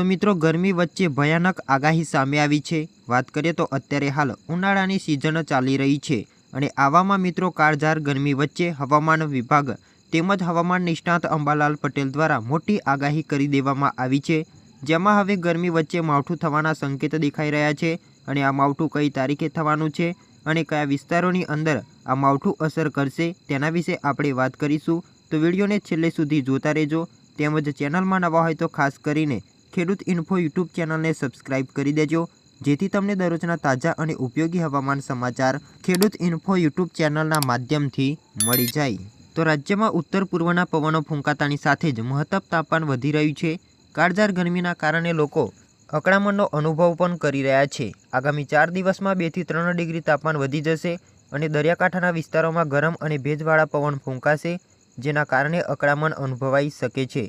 તો મિત્રો, ગરમી વચ્ચે ભયાનક આગાહી સામે આવી છે. વાત કરીએ તો અત્યારે હાલ ઉનાળાની સિઝન ચાલી રહી છે અને આવામાં મિત્રો કાળઝાળ ગરમી વચ્ચે હવામાન વિભાગ તેમજ હવામાન નિષ્ણાત અંબાલાલ પટેલ દ્વારા મોટી આગાહી કરી દેવામાં આવી છે. જેમાં હવે ગરમી વચ્ચે માવઠું થવાના સંકેત દેખાઈ રહ્યા છે અને આ માવઠું કઈ તારીખે થવાનું છે અને કયા વિસ્તારોની અંદર આ માવઠું અસર કરશે તેના વિશે આપણે વાત કરીશું. તો વિડીયોને છેલ્લે સુધી જોતા રહેજો. તેમજ ચેનલમાં નવા હોય તો ખાસ કરીને ખેડૂત ઇન્ફો યુટ્યુબ ચેનલને સબસ્ક્રાઇબ કરી દેજો. જેથી તમને દરરોજના તાજા અને ઉપયોગી હવામાન સમાચાર ખેડૂત ઇન્ફો યુટ્યુબ ચેનલના માધ્યમથી મળી જાય. તો રાજ્યમાં ઉત્તર પૂર્વના પવનો ફૂંકાતાની સાથે જ મહત્તમ તાપમાન વધી રહ્યું છે. કાળઝાળ ગરમીના કારણે લોકો અકળામણનો અનુભવ પણ કરી રહ્યા છે. આગામી ચાર દિવસમાં બેથી ત્રણ ડિગ્રી તાપમાન વધી જશે અને દરિયાકાંઠાના વિસ્તારોમાં ગરમ અને ભેજવાળા પવન ફૂંકાશે, જેના કારણે અકળામણ અનુભવાઈ શકે છે.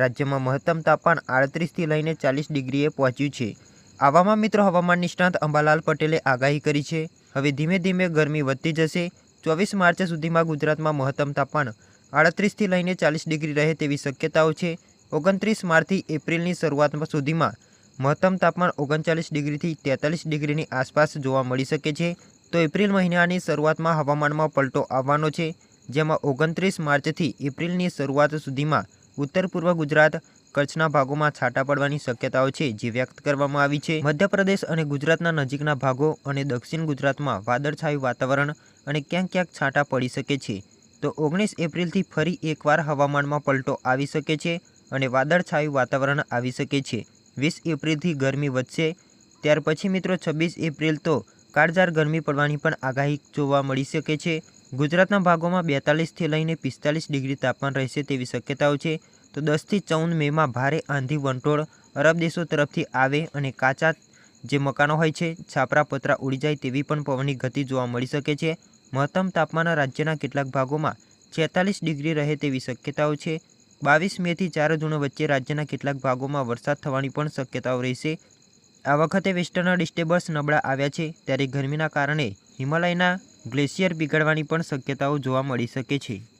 રાજ્યમાં મહત્તમ તાપમાન આડત્રીસથી લઈને ચાલીસ ડિગ્રીએ પહોંચ્યું છે. આવામાં મિત્રો હવામાન નિષ્ણાંત અંબાલાલ પટેલે આગાહી કરી છે. હવે ધીમે ધીમે ગરમી વધતી જશે. ચોવીસ માર્ચ સુધીમાં ગુજરાતમાં મહત્તમ તાપમાન આડત્રીસથી લઈને ચાલીસ ડિગ્રી રહે તેવી શક્યતાઓ છે. ઓગણત્રીસ માર્ચથી એપ્રિલની શરૂઆત સુધીમાં મહત્તમ તાપમાન ઓગણચાલીસ ડિગ્રીથી તેતાલીસ ડિગ્રીની આસપાસ જોવા મળી શકે છે. તો એપ્રિલ મહિનાની શરૂઆતમાં હવામાનમાં પલટો આવવાનો છે. જેમાં ઓગણત્રીસ માર્ચથી એપ્રિલની શરૂઆત સુધીમાં ઉત્તર પૂર્વ ગુજરાત કચ્છના ભાગોમાં છાંટા પડવાની શક્યતાઓ છે જે વ્યક્ત કરવામાં આવી છે. મધ્યપ્રદેશ અને ગુજરાતના નજીકના ભાગો અને દક્ષિણ ગુજરાતમાં વાદળછાયું વાતાવરણ અને ક્યાંક ક્યાંક છાંટા પડી શકે છે. તો ઓગણીસ એપ્રિલથી ફરી એકવાર હવામાનમાં પલટો આવી શકે છે અને વાદળછાયું વાતાવરણ આવી શકે છે. વીસ એપ્રિલથી ગરમી વધશે. ત્યાર પછી મિત્રો છવ્વીસ એપ્રિલ તો કાળઝાર ગરમી પડવાની પણ આગાહી જોવા મળી શકે છે. ગુજરાતના ભાગોમાં બેતાલીસથી લઈને પિસ્તાલીસ ડિગ્રી તાપમાન રહેશે તેવી શક્યતાઓ છે. તો દસથી ચૌદ મેમાં ભારે આંધી વંટોળ અરબ દેશો તરફથી આવે અને કાચા જે મકાનો હોય છે છાપરા પતરા ઉડી જાય તેવી પણ પવનની ગતિ જોવા મળી શકે છે. મહત્તમ તાપમાન રાજ્યના કેટલાક ભાગોમાં છેતાલીસ ડિગ્રી રહે તેવી શક્યતાઓ છે. બાવીસ મેથી ચાર જૂન વચ્ચે રાજ્યના કેટલાક ભાગોમાં વરસાદ થવાની પણ શક્યતાઓ રહેશે. આ વખતે વેસ્ટર્ન ડિસ્ટર્બન્સ નબળા આવ્યા છે. ત્યારે ગરમીના કારણે હિમાલયના ગ્લેશિયર પીગળવાની પણ શક્યતાઓ જોવા મળી શકે છે.